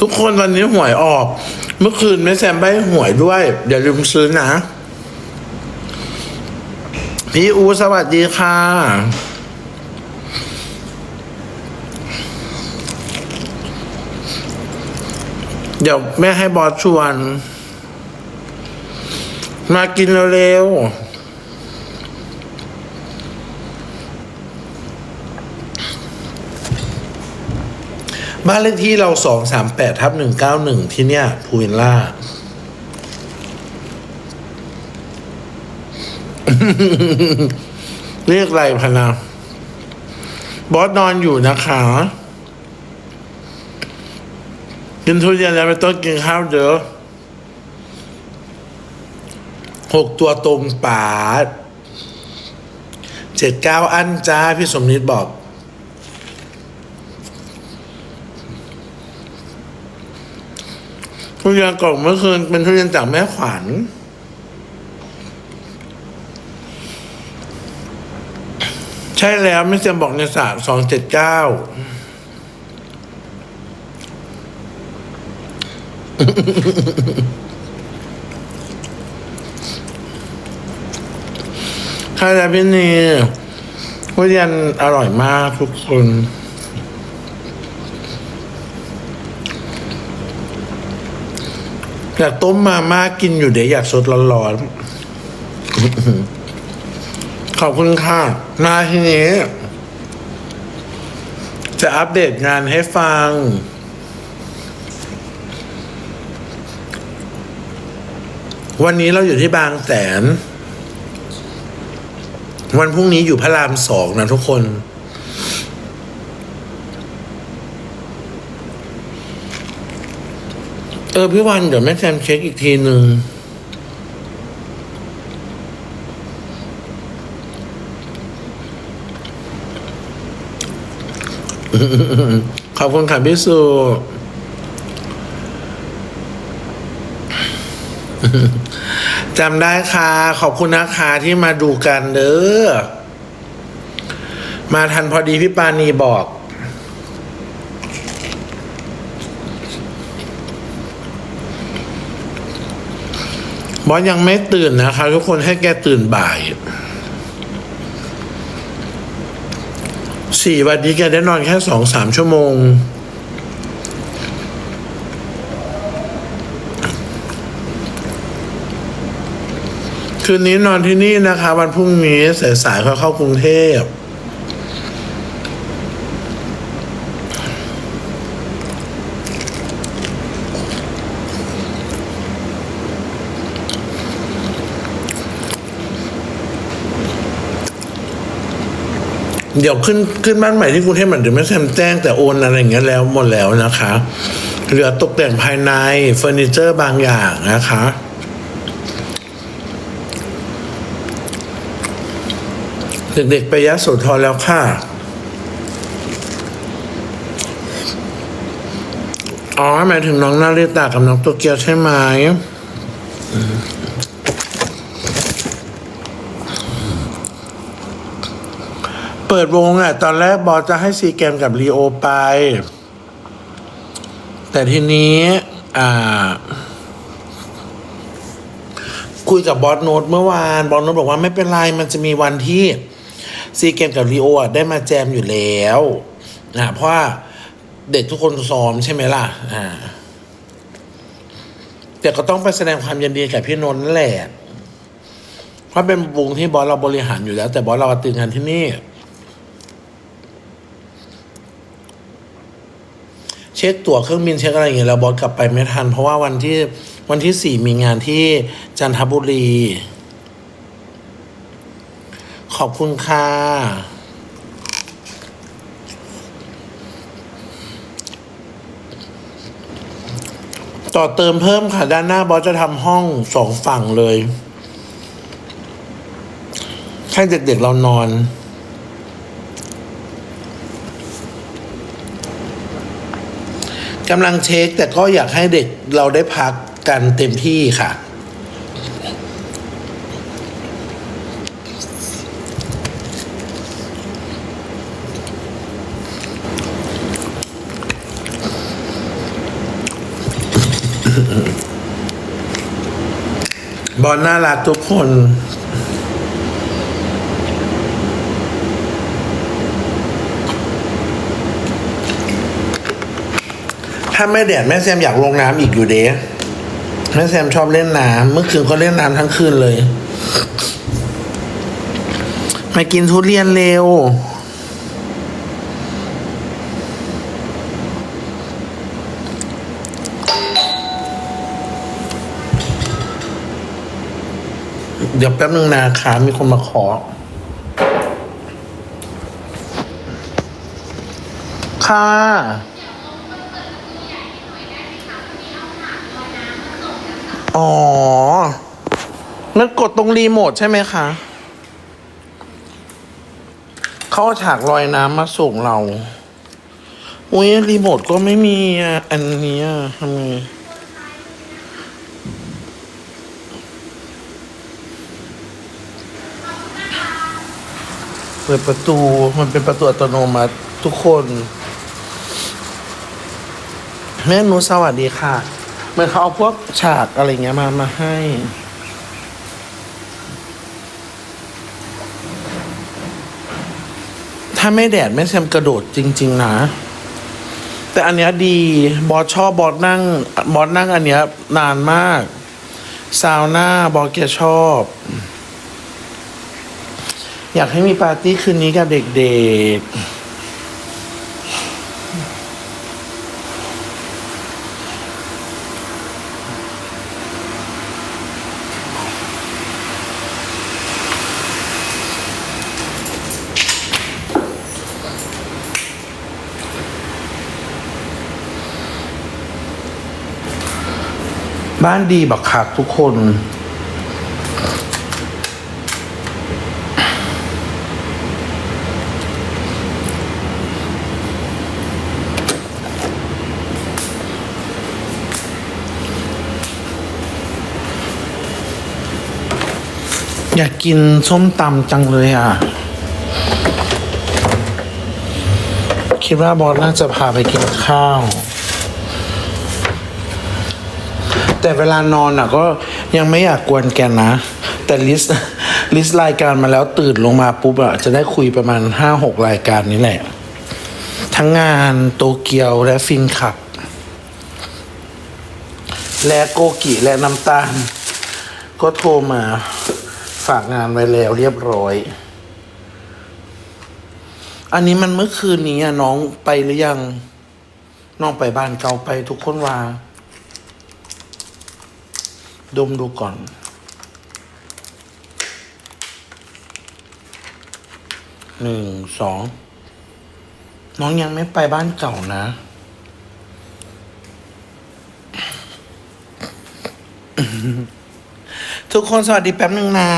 ทุกคนวันนี้หวยออก เมื่อคืนแม่แซมใบหวยด้วยเดี๋ยวลืมซื้อนะ พี่อูสวัสดีค่ะ เดี๋ยวแม่ให้บอสชวน มากินเร็วๆ บ้านเลขที่เราสองสามแปดทับหนึ่งเก้าหนึ่งที่เนี่ยพูวินล่าเรียกไรพนะบอสนอนอยู่นะคะกินทุเรียนแล้วไม่ต้องกินข้าวเด้อหกตัวตรงปาดเจ็ดเก้าอันจ้า พี่สมนิดบอก ทุเรียนกล่องเมื่อคืนเป็นทุเรียนจากแม่ขวัญใช่แล้วไม่เจมบอกในศาสตร์สองเจ็ดเก้าใช่แล้วพี่นีทุเรียนอร่อยมากทุกคน อยากต้มมาม่ากินอยู่เดี๋ยวอยากสดร้อนๆขอบคุณค่ะมาทีนี้ จะอัปเดตงานให้ฟัง วันนี้เราอยู่ที่บางแสน วันพรุ่งนี้อยู่พระรามสองนะทุกคน เออพี่วันเดี๋ยวแม่แซมเช็คอีกทีหนึ่งขอบคุณค่ะพี่สุจำได้ค่ะ ขอบคุณนะคะที่มาดูกันเด้อมาทันพอดีพี่ปานีบอก บอสยังไม่ตื่นนะคะ ทุกคนให้แกตื่นบ่ายสี่วันนี้แกได้นอนแค่สองสามชั่วโมง คืนนี้นอนที่นี่นะคะ วันพรุ่งนี้สายๆเขาเข้ากรุงเทพ เดี๋ยวขึ้นขึ้นบ้านใหม่ที่กรุงเทพเหมือนเดิมไม่แซมแจ้งแต่โอนอะไรอย่างเงี้ยแล้วหมดแล้วนะคะ เหลือตกแต่งภายในเฟอร์นิเจอร์บางอย่างนะคะเด็กๆไปยะโสธรแล้วค่ะ อ๋อหมายถึงน้องนาริตากับน้องโตเกียวใช่ไหม เปิดวงอะ ตอนแรกบอสจะให้ซีเกมกับลีโอไป แต่ทีนี้อ่า คุยกับบอสโนตเมื่อวานบอสโนตบอกว่าไม่เป็นไร มันจะมีวันที่ซีเกมกับลีโออะได้มาแจมอยู่แล้วอ่าเพราะว่าเด็กทุกคนซ้อมใช่ไหมล่ะ อ่า แต่ก็ต้องไปแสดงความยินดีกับพี่นนท์นั่นแหละเพราะเป็นวงที่บอสเราบริหารอยู่แล้ว แต่บอสเราตื่นงานที่นี่ เช็คตั๋วเครื่องบินเช็คอะไรอย่างเงี้ยแล้วบอสกลับไปไม่ทัน เพราะว่าวันที่วันที่สี่มีงานที่จันทบุรี ขอบคุณค่ะต่อเติมเพิ่มค่ะ ด้านหน้าบอสจะทำห้องสองฝั่งเลย ให้เด็กๆเรานอน กำลังเช็คแต่ก็อยากให้เด็กเราได้พักกันเต็มที่ค่ะ บอลน่ารักทุกคน ถ้าไม่แดดแม่แซมอยากลงน้ำอีกอยู่เด้แม่แซมชอบเล่นน้ำเมื่อคืนก็เล่นน้ำทั้งคืนเลย มากินทุเรียนเร็วเดี๋ยวแป๊บนึงนะคะมีคนมาขอ ค่ะ อ๋อ มันกดตรงรีโมทใช่ไหมคะ เขาเอาฉากลอยน้ำมาส่งเรา อุ้ยรีโมทก็ไม่มีอะ อันนี้ทำไงเปิดประตูมันเป็นประตูอัตโนมัติทุกคน แม่นูสวัสดีค่ะ เหมือนเขาเอาพวกฉากอะไรเงี้ยมามาให้ ถ้าไม่แดดแม่แซมกระโดดจริง ๆ นะ แต่อันเนี้ยดีบอสชอบบอสนั่งบอสนั่งอันเนี้ยนานมาก ซาวน่าบอสแกชอบ อยากให้มีปาร์ตี้คืนนี้กับเด็ก ๆ บ้านดีบักคักทุกคนอยากกินส้มตำจังเลยอะ คิดว่าบอสน่าจะพาไปกินข้าว แต่เวลานอนอะก็ยังไม่อยากกวนแกนะ แต่ลิสต์ลิสต์รายการมาแล้วตื่นลงมาปุ๊บอะจะได้คุยประมาณห้าหกรายการนี้แหละ ทั้งงานโตเกียวและฟินขับ และโกกิและน้ำตาล ก็โทรมาฝากงานไว้แล้วเรียบร้อยอันนี้มันเมื่อคืนนี้น้องไปหรือยัง น้องไปบ้านเก่าไปทุกคนว่า ดมดูก่อน หนึ่ง สอง น้องยังไม่ไปบ้านเก่านะ ทุกคนสวัสดีแป๊บหนึ่งนะ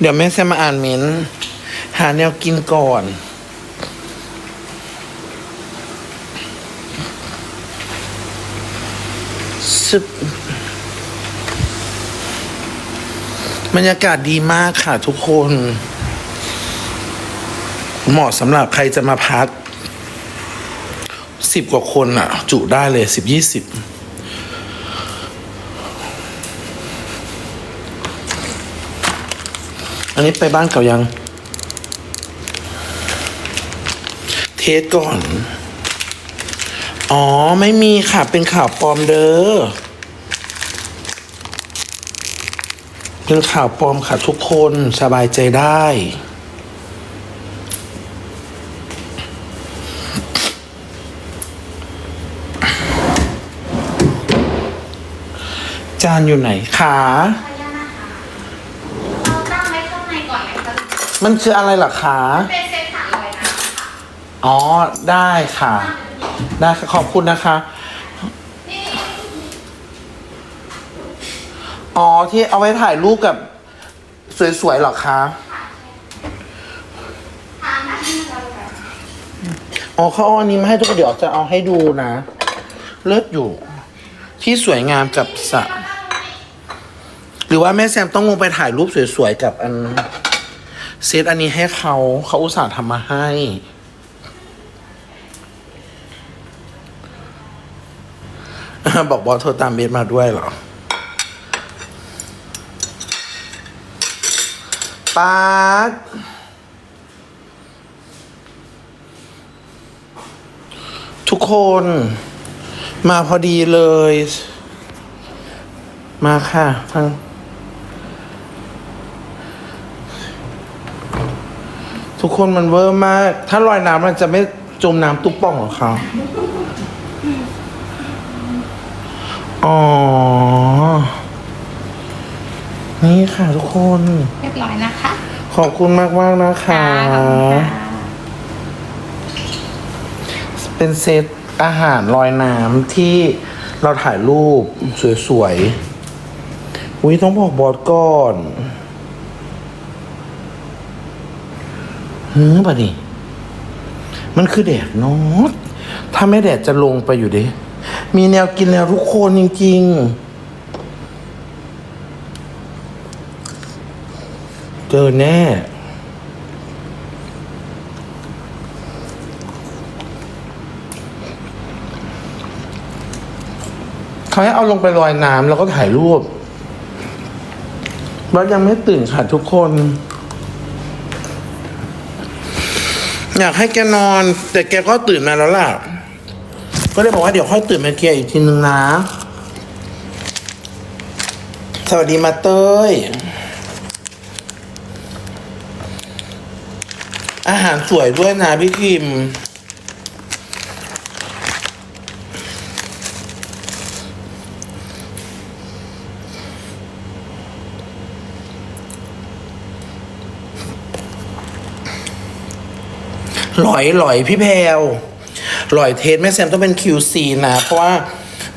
เดี๋ยวแม่จะมาอ่านเมนหาแนวกินก่อนสึบ บรรยากาศดีมากค่ะทุกคน เหมาะสำหรับใครจะมาพักสิบกว่าคนอะจุได้เลยสิบยี่สิบอันนี้ไปบ้านเก่ายัง เทสก่อน อ๋อ ไม่มีค่ะ เป็นข่าวปลอมเด้อ เป็นข่าวปลอมค่ะทุกคนสบายใจได้ จานอยู่ไหนขาขออนุญาตนะคะเราตั้งไว้ข้างในก่อนไหมคะมันคืออะไรล่ะคะเป็นเซตสามร้อยน้ำค่ะอ๋อ ได้ค่ะ ได้ค่ะขอบคุณนะคะ อ๋อที่เอาไว้ถ่ายรูปกับ สวยๆหรอคะทานนะที่เราอ๋อเขาเอาอันนี้มาให้ทุกคนเดี๋ยวจะเอาให้ดูนะ เลิศอยู่ ที่สวยงามกับสระหรือว่าแม่แซมต้องลงไปถ่ายรูปสวยๆกับอันเซตอันนี้ให้เขาเขาอุตส่าห์ทำมาให้ บอกบอสโทรตามเบสมาด้วยเหรอ ปาร์คทุกคน มาพอดีเลย มาค่ะทางทุกคนมันเวอร์มาก ถ้าลอยน้ำมันจะไม่จมน้ำตุ๊กป่องหรอคะอ๋อ นี่ค่ะทุกคน เรียบร้อยนะคะขอบคุณมากมากๆนะคะ ขอบคุณค่ะเป็นเซตอาหารลอยน้ำที่เราถ่ายรูปสวยๆอุ้ยต้องบอกบอสก่อนหืมปะนี่มันคือแดดเนอดถ้าไม่แดดจะลงไปอยู่เด้มีแนวกินแล้วทุกคนจริง ๆ เจอแน่ เขาให้เอาลงไปลอยน้ำแล้วก็ถ่ายรูปบอสยังไม่ตื่นค่ะทุกคน อยากให้แกนอน แต่แกก็ตื่นมาแล้วล่ะ ก็เลยบอกว่าเดี๋ยวค่อยตื่นมาเคลียร์อีกทีนึงนะ สวัสดีมาเต้ย อาหารสวยด้วยนะพี่คิมหลอยหลอยพี่แพรวหลอยเทสแม่แซมต้องเป็น QC นะ เพราะว่า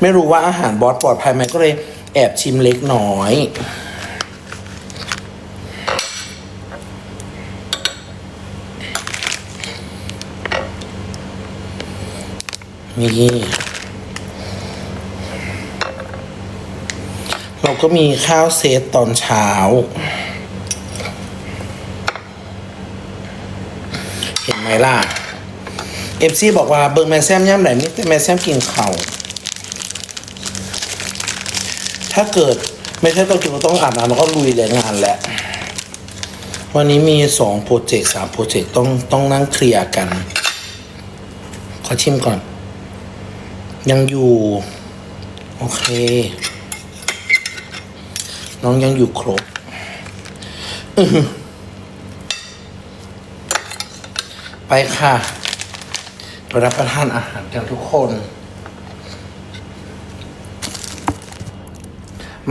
ไม่รู้ว่าอาหารบอสปลอดภัยไหมก็เลยแอบชิมเล็กน้อย นี่เราก็มีข้าวเซตตอนเช้า เห็นไหมล่ะ เอฟซีบอกว่าเบิร์แมแซมย่ำไหนมิแต่แมแซมกินเขาวถ้าเกิดไม่ใช่ต้องกินก็ต้องอาบน้ำแล้วก็ลุยแรงงานแหละวันนี้มีสองโปรเจกต์สามโปรเจกต์ต้องต้องนั่งเคลียร์กัน ขอชิมก่อน ยังอยู่ โอเค น้องยังอยู่ครบไปค่ะไปรับประทานอาหารกันทุกคน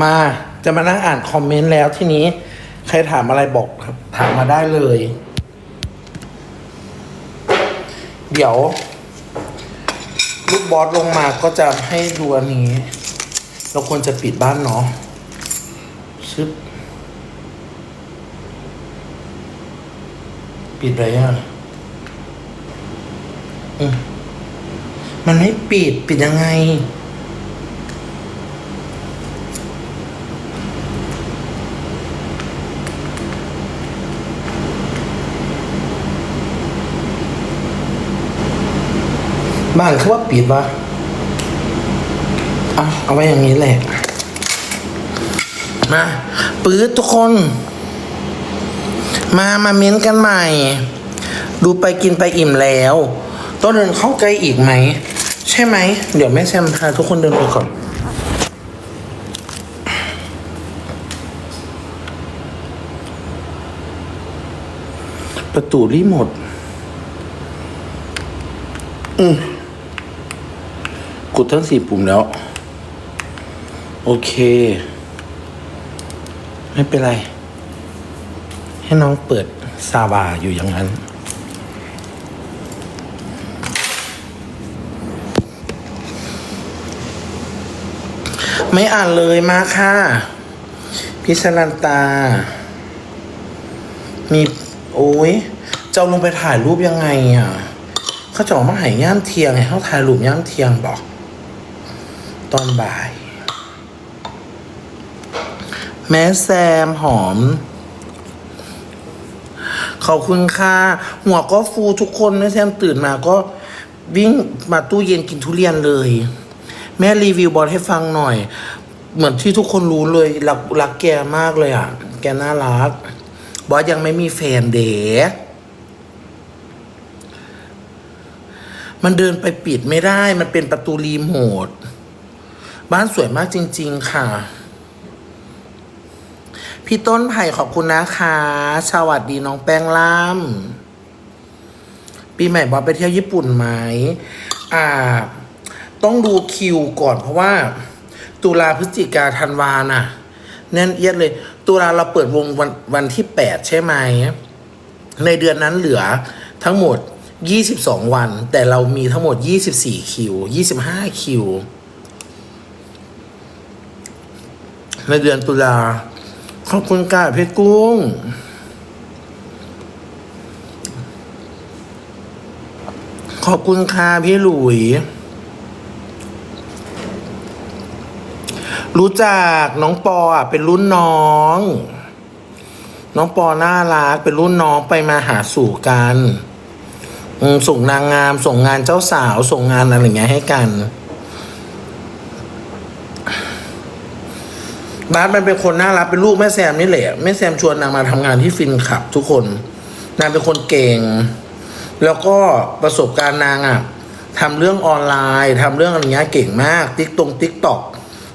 มาจะมานั่งอ่านคอมเมนต์แล้วทีนี้ ใครถามอะไรบอกครับ ถามมาได้เลย เดี๋ยว ลูกบอสลงมาก็จะให้ดูอันนี้ เราควรจะปิดบ้านเนาะชึบปิดไรอะอืมมันไม่ปิด ปิดยังไง บ้านคือว่าปิดวะเอาเอาไว้อย่างนี้แหละ มาปื๊ดทุกคน มามาเม้นกันใหม่ ดูไปกินไปอิ่มแล้ว ต้องเดินเข้าใกล้อีกไหม ใช่ไหม เดี๋ยวแม่แซมพาทุกคนเดินไปก่อนประตูรีโมทอืม กดทั้งสี่ปุ่มแล้ว โอเค ไม่เป็นไร ให้น้องเปิดซาบาอยู่อย่างนั้น ไม่อ่านเลยมาค่ะ พิชลันตา มีโอ้ยเจะเอาลงไปถ่ายรูปยังไงอะ เขาจะออกมาหายย่ามเทียงให้เขาถ่ายรูปย่ามเทียงบอก ตอนบ่าย แม่แซมหอม ขอบคุณค่ะ หัวก็ฟูทุกคนแม่แซมตื่นมาก็วิ่งมาตู้เย็นกินทุเรียนเลย แม่รีวิวบอสให้ฟังหน่อย เหมือนที่ทุกคนรู้เลย รักรักแกมากเลยอะ แกน่ารัก บอสยังไม่มีแฟนเด็กมันเดินไปปิดไม่ได้ มันเป็นประตูรีโมท บ้านสวยมากจริง ๆ ค่ะ พี่ต้นไผ่ขอบคุณนะคะ สวัสดีน้องแป้งล่ำปีใหม่บอสไปเที่ยวญี่ปุ่นไหมอ่า ต้องดูคิวก่อนเพราะว่า ตุลาพฤศจิกาธันวาน่ะแน่นเอียดเลย ตุลาเราเปิดวงวันวันที่แปดใช่ไหม ในเดือนนั้นเหลือทั้งหมด 22 วัน แต่เรามีทั้งหมด 24 คิว 25 คิว ในเดือนตุลาขอบคุณกาเพชรกุ้ง ขอบคุณค่ะพี่หลุย รู้จักน้องปออะเป็นรุ่นน้อง น้องปอน่ารักเป็นรุ่นน้องไปมาหาสู่กัน ส่งนางงาม ส่งงานเจ้าสาว ส่งงานอะไรอย่างเงี้ยให้กัน บาสมันเป็นคนน่ารักเป็นลูกแม่แซมนี่แหละแม่แซมชวนนางมาทำงานที่ฟินขับ ทุกคน นางเป็นคนเก่ง แล้วก็ประสบการณ์นางอะทำเรื่องออนไลน์ทำเรื่องอะไรเงี้ยเก่งมากติ๊กตรงติ๊กตอก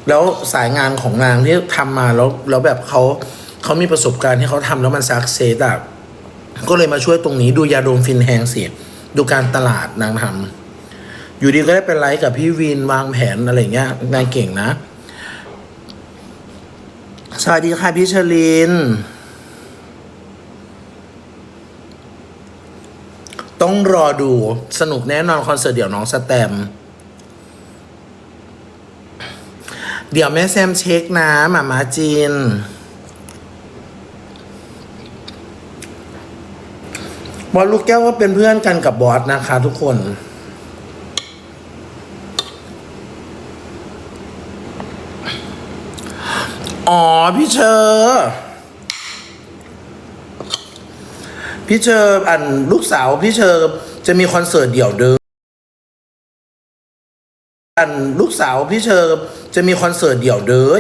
แล้วสายงานของนางที่ทำมาแล้วแล้วแบบเขาเขามีประสบการณ์ที่เขาทำแล้วมันซักเซสอะก็เลยมาช่วยตรงนี้ดูยาดมฟินแฮงสิดูการตลาดนางทำอยู่ดีก็ได้เป็นไลฟ์กับพี่วินวางแผนอะไรเงี้ยนางเก่งนะ สวัสดีค่ะพี่ชลิน ต้องรอดูสนุกแน่นอนคอนเสิร์ตเดี่ยวน้องสแตม เดี๋ยวแม่แซมเช็คนะหมามาจีน บอสลูกแก้วก็เป็นเพื่อนกันกับบอสนะคะทุกคน อ๋อพี่เชอร์พี่เชอร์อันลูกสาวพี่เชอร์จะมีคอนเสิร์ตเดี่ยวเดิมอันลูกสาวพี่เชอร์จะมีคอนเสิร์ตเดี่ยวเด้อ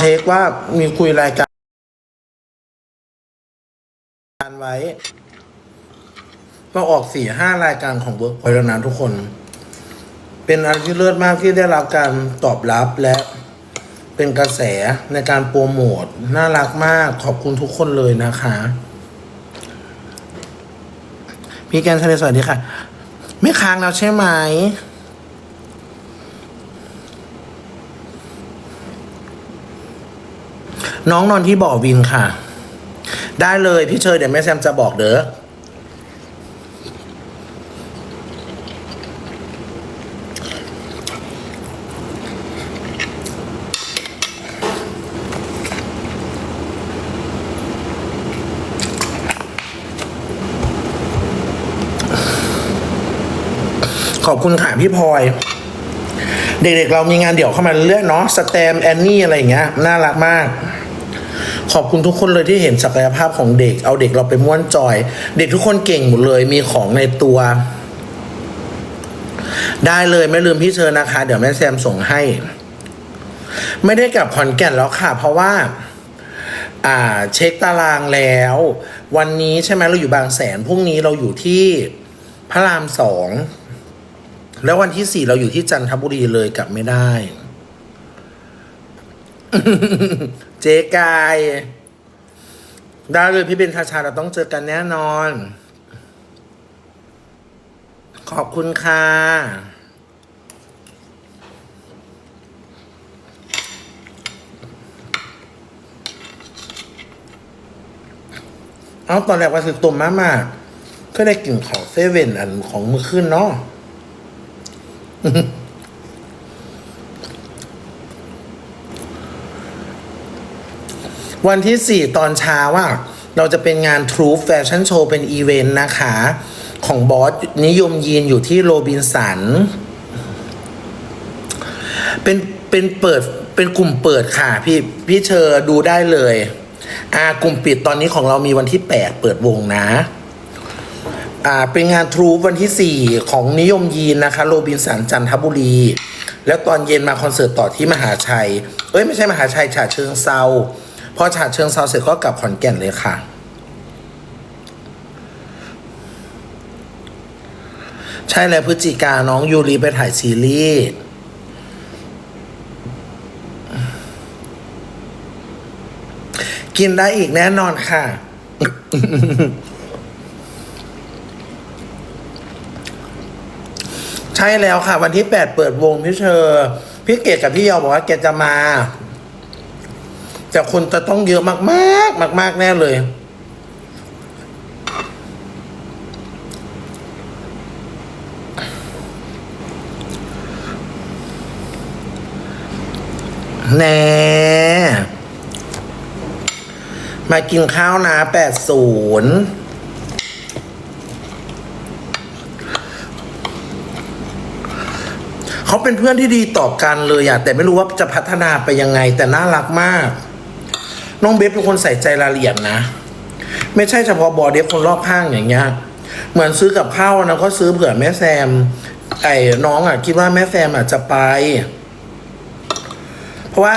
เทคว่ามีคุยรายการไว้ก็ออกสี่ห้ารายการของเวิร์กพอยแล้วนะทุกคน เป็นอะไรที่เลิศมากที่ได้รับการตอบรับและเป็นกระแสในการโปรโมทน่ารักมากขอบคุณทุกคนเลยนะคะ พี่แกนทะเลสวัสดีค่ะ ไม่ค้างแล้วใช่ไหม น้องนอนที่บ่อวินค่ะ ได้เลยพี่เชยเดี๋ยวแม่แซมจะบอกเด้อขอบคุณค่ะพี่พลอย เด็กๆเรามีงานเดี่ยวเข้ามาเรื่อยๆเนาะสแตมแอนนี่อะไรอย่างเงี้ย น่ารักมาก ขอบคุณทุกคนเลยที่เห็นศักยภาพของเด็ก เอาเด็กเราไปม้วนจอย เด็กทุกคนเก่งหมดเลยมีของในตัว ได้เลยไม่ลืมพี่เชิญนะคะ เดี๋ยวแม่แซมส่งให้ ไม่ได้กลับขอนแก่นแล้วค่ะ เพราะว่า อ่า เช็คตารางแล้ว วันนี้ใช่ไหมเราอยู่บางแสนพรุ่งนี้เราอยู่ที่พระรามสองแล้ววันที่สี่เราอยู่ที่จันทบุรีเลยกลับไม่ได้ เจ๊กายได้เลยพี่เบนทาชาเราต้องเจอกันแน่นอน ขอบคุณค่ะเอาตอนแรกว่าคือตุ่มมามาก็ได้กลิ่นของเซเว่นอันของมือขึ้นเนาะ วันที่ 4 ตอนเช้าว่าเราจะเป็นงาน True Fashion Show เป็นอีเวนต์นะคะ ของบอสนิยมยีนอยู่ที่โรบินสัน เป็นเป็นเปิดเป็นกลุ่มเปิดค่ะพี่พี่เชอร์ดูได้เลยอ่ากลุ่มปิดตอนนี้ของเรามีวันที่แปดเปิดวงนะอ่าเป็นงานทรูวันที่ 4 ของนิยมยีนนะคะโรบินสันจันทบุรี แล้วตอนเย็นมาคอนเสิร์ตต่อที่มหาชัย เอ้ยไม่ใช่มหาชัยฉะเชิงเซา อฉะเชิงเซาเสร็จก็กลับขอนแก่นเลยค่ะ ใช่แล้วพฤศจิกาน้องยูรีไปถ่ายซีรีส์กินได้อีกแน่นอนค่ะ ใช่แล้วค่ะ วันที่แปดเปิดวงพี่เชอร์พี่เกดกับพี่ยอบอกว่าแกดจะมา แต่คนจะต้องเยอะมากๆมากๆแน่เลย แน่ มากินข้าวนะแปดศูนย์เขาเป็นเพื่อนที่ดีต่อกันเลยอะแต่ไม่รู้ว่าจะพัฒนาไปยังไง แต่น่ารักมาก น้องเบฟเป็นคนใส่ใจรายละเอียดนะ ไม่ใช่เฉพาะบอเดฟคนรอบข้างอย่างเงี้ยเหมือนซื้อกับข้าวนะก็ซื้อเผื่อแม่แซม ไอ้น้องอะคิดว่าแม่แซมอาจจะไป เพราะว่า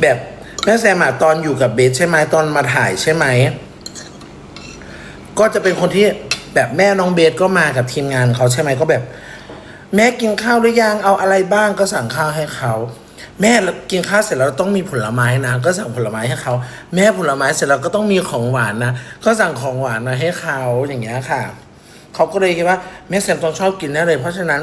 แบบแม่แซมอะตอนอยู่กับเบสใช่ไหมตอนมาถ่ายใช่ไหมก็จะเป็นคนที่แบบแม่น้องเบสก็มากับทีมงานเขาใช่ไหมก็แบบ แม่กินข้าวหรือยังเอาอะไรบ้างก็สั่งข้าวให้เขา แม่กินข้าวเสร็จแล้วต้องมีผลไม้นะ ก็สั่งผลไม้ให้เขา แม่ผลไม้เสร็จแล้วก็ต้องมีของหวานนะ ก็สั่งของหวานมาให้เขาอย่างเงี้ยค่ะ เขาก็เลยคิดว่าแม่แซมต้องชอบกินแน่เลย เพราะฉะนั้น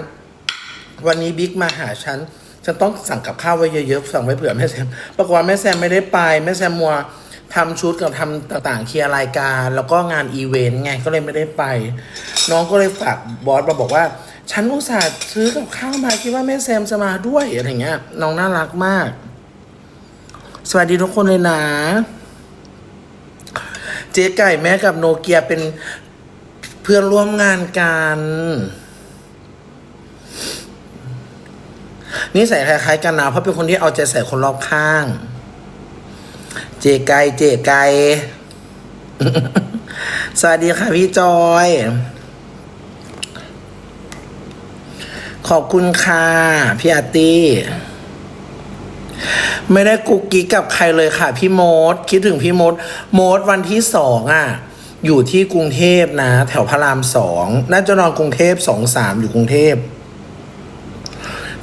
วันนี้บิ๊กมาหาฉัน ฉันต้องสั่งกับข้าวไว้เยอะๆ สั่งไว้เผื่อแม่แซม ปรากฏว่าแม่แซมไม่ได้ไป แม่แซมมัวทำชุดกับทำต่างๆเคลียร์รายการ แล้วก็งานอีเวนต์ไงก็เลยไม่ได้ไป น้องก็เลยฝากบอสมาบอกว่า ฉันอุตส่าห์ซื้อกับข้าวมาคิดว่าแม่แซมจะมาด้วยอะไรเงี้ย น้องน่ารักมาก สวัสดีทุกคนเลยนะ เจ๊ไก่แม่กับโนเกียเป็นเพื่อนร่วมงานกันนิสัยคล้ายๆกันนะเพราะเป็นคนที่เอาใจใส่คนรอบข้าง เจไกเจไกสวัสดีค่ะพี่จอย ขอบคุณค่ะ พี่อาร์ตี้ไม่ได้กุ๊กกิ๊กกับใครเลยค่ะ พี่โมดคิดถึงพี่โมดโมดวันที่สองอะ อยู่ที่กรุงเทพนะ แถวพระรามสองน่าจะนอนกรุงเทพสองสามอยู่กรุงเทพ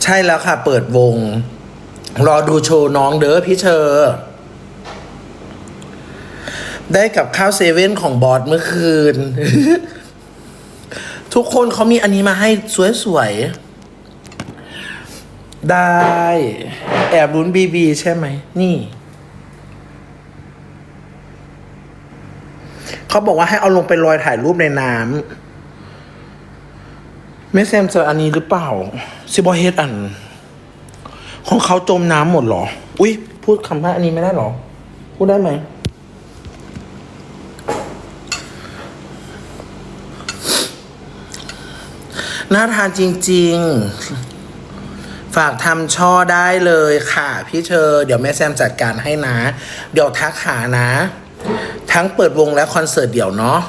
ใช่แล้วค่ะ เปิดวง รอดูโชว์น้องเด้อพี่เชอร์ได้กับข้าวเซเว่นของบอสเมื่อคืน ทุกคนเขามีอันนี้มาให้สวยๆ ได้ แอบลุ้นบีบีใช่ไหม นี่ เขาบอกว่าให้เอาลงไปลอยถ่ายรูปในน้ำไม่แซมเจออันนี้หรือเปล่า ซิบอเฮดอัน ของเขาจมน้ำหมดเหรอ อุ้ยพูดคำว่าอันนี้ไม่ได้เหรอ พูดได้ไหมน่าทานจริง ๆ ฝากทำช่อได้เลยค่ะ พี่เชอร์เดี๋ยวแม่แซมจัดการให้นะ เดี๋ยวทักหานะ ทั้งเปิดวงและคอนเสิร์ตเดี่ยวเนาะ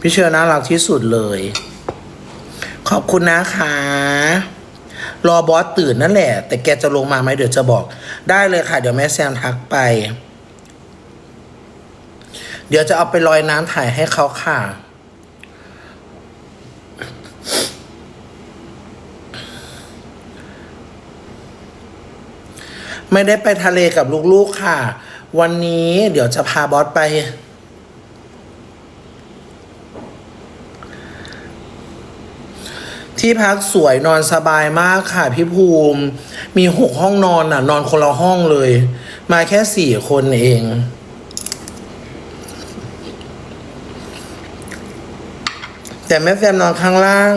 พี่เชอร์น่ารักที่สุดเลย ขอบคุณนะคะ รอบอสตื่นนั่นแหละ แต่แกจะลงมาไหมเดี๋ยวจะบอก ได้เลยค่ะ เดี๋ยวแม่แซมทักไป เดี๋ยวจะเอาไปลอยน้ำถ่ายให้เขาค่ะ ไม่ได้ไปทะเลกับลูกๆค่ะ วันนี้เดี๋ยวจะพาบอสไป ที่พักสวยนอนสบายมากค่ะพี่ภูมิ มีหกห้องนอนน่ะ นอนคนละห้องเลย มาแค่สี่คนเองแต่แม่แซมนอนข้างล่าง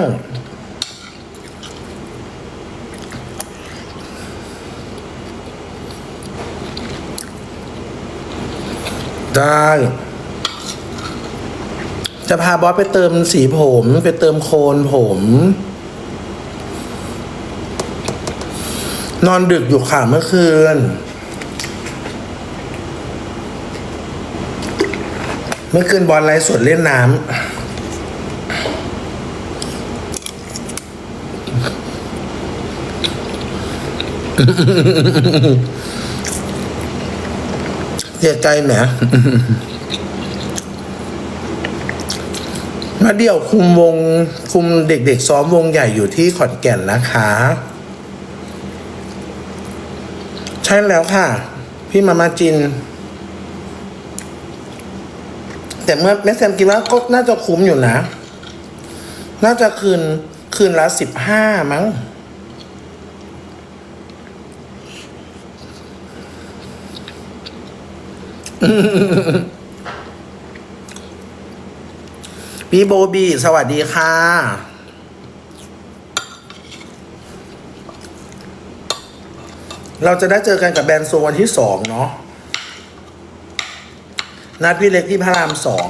ได้ จะพาบอสไปเติมสีผม ไปเติมโคนผม นอนดึกอยู่ค่ะเมื่อคืน เมื่อคืนบอลไลฟ์สดเล่นน้ำ สียใจแหมมาเดี่ยวคุมวงคุมเด็กๆซ้อมวงใหญ่อยู่ที่ขอนแก่นนะคะ ใช่แล้วค่ะ พี่มามาจิน แต่เมื่อแม่แซมคิดว่าก็น่าจะคุ้มอยู่นะ น่าจะคืนคืนละสิบห้ามั้ง พี่โบบีสวัสดีค่ะ เราจะได้เจอกันกับแบรนด์โซวันที่สองเนาะนัดพี่เล็กที่พระรามสอง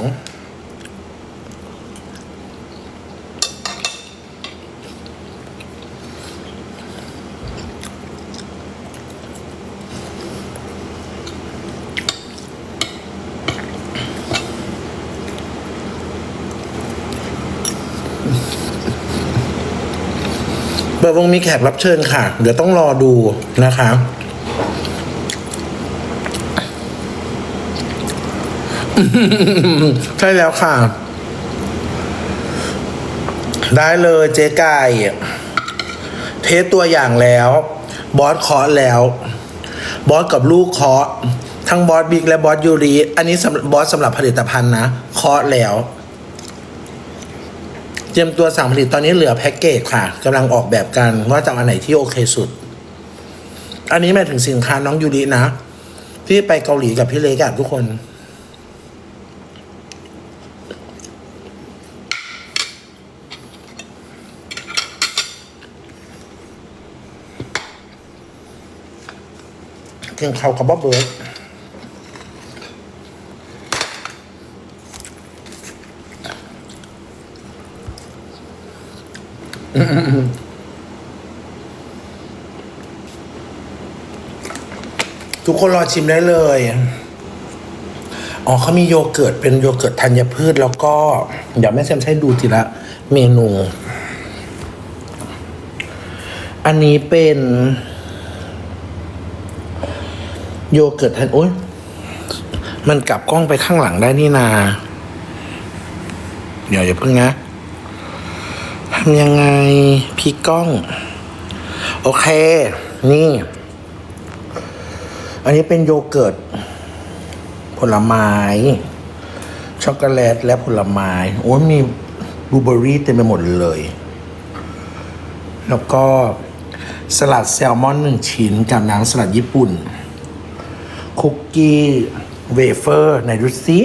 เปิดวงมีแขกรับเชิญค่ะ เดี๋ยวต้องรอดูนะคะ ใช่แล้วค่ะ ได้เลยเจ๊ไก่ เทสตัวอย่างแล้ว บอสเคาะแล้ว บอสกับลูกเคาะ ทั้งบอสบิ๊กและบอสยูริอันนี้บบอสสำหรับผลิตภัณฑ์นะ เคาะแล้ว เตรียมตัวสั่งผลิตตอนนี้เหลือแพ็กเกจค่ะกำลังออกแบบกันว่าจะเอาอันไหนที่โอเคสุด อันนี้หมายถึงสินค้าน้องยูรินะที่ไปเกาหลีกับพี่เล็กอะทุกคนเพียงเขากับบ๊อบเบิร์ด ทุกคนรอชิมได้เลย อ๋อเขามีโยเกิร์ตเป็นโยเกิร์ตธัญพืช แล้วก็ เดี๋ยวแม่แซมใช้ดูทีละเมนู อันนี้เป็น โยเกิร์ตทันโอ้ยมันกลับกล้องไปข้างหลังได้นี่นา เดี๋ยวอย่าเพิ่งนะำยังไงพี่กล้อง โอเค นี่ อันนี้เป็นโยเกิร์ต ผลไม้ ช็อกโกแลตและผลไม้ โอ้ยมีบลูเบอรี่เต็มไปหมดเลย แล้วก็สลัดแซลมอนหนึ่งชิ้นกับน้ำสลัดญี่ปุ่น คุกกี้เวเฟอร์ไหนดูสิ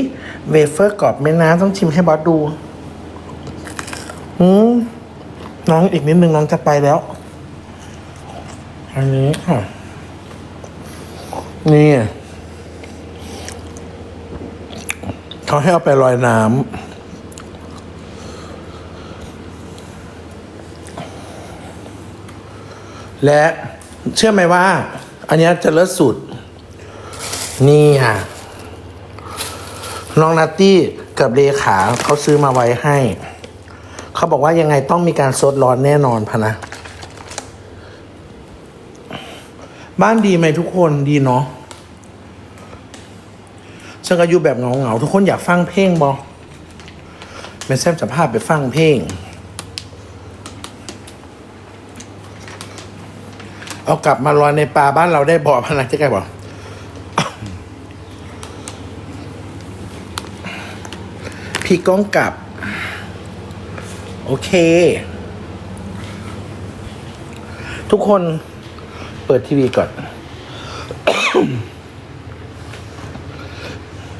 เวเฟอร์กรอบไหมนะ ต้องชิมให้บอสดู อืม น้องอีกนิดนึงน้องจะไปแล้ว อันนี้ค่ะ นี่เขาให้เอาไปลอยน้ำและเชื่อไหมว่า อันนี้จะเลิศสุด นี่ค่ะ น้องนัตตี้กับเลขาเขาซื้อมาไว้ให้ เขาบอกว่ายังไงต้องมีการซดร้อนแน่นอนพะนะ บ้านดีไหมทุกคนดีเนาะฉันก็อยู่แบบเหงาเหงาๆทุกคนอยากฟังเพลงบอแม่แซมจะพาไปฟังเพลงเอากลับมาลอยในป่าบ้านเราได้บ่พนะเจ๊ไก่บอกพี่ก้องกลับ โอเค ทุกคนเปิดทีวีก่อน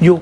ยุค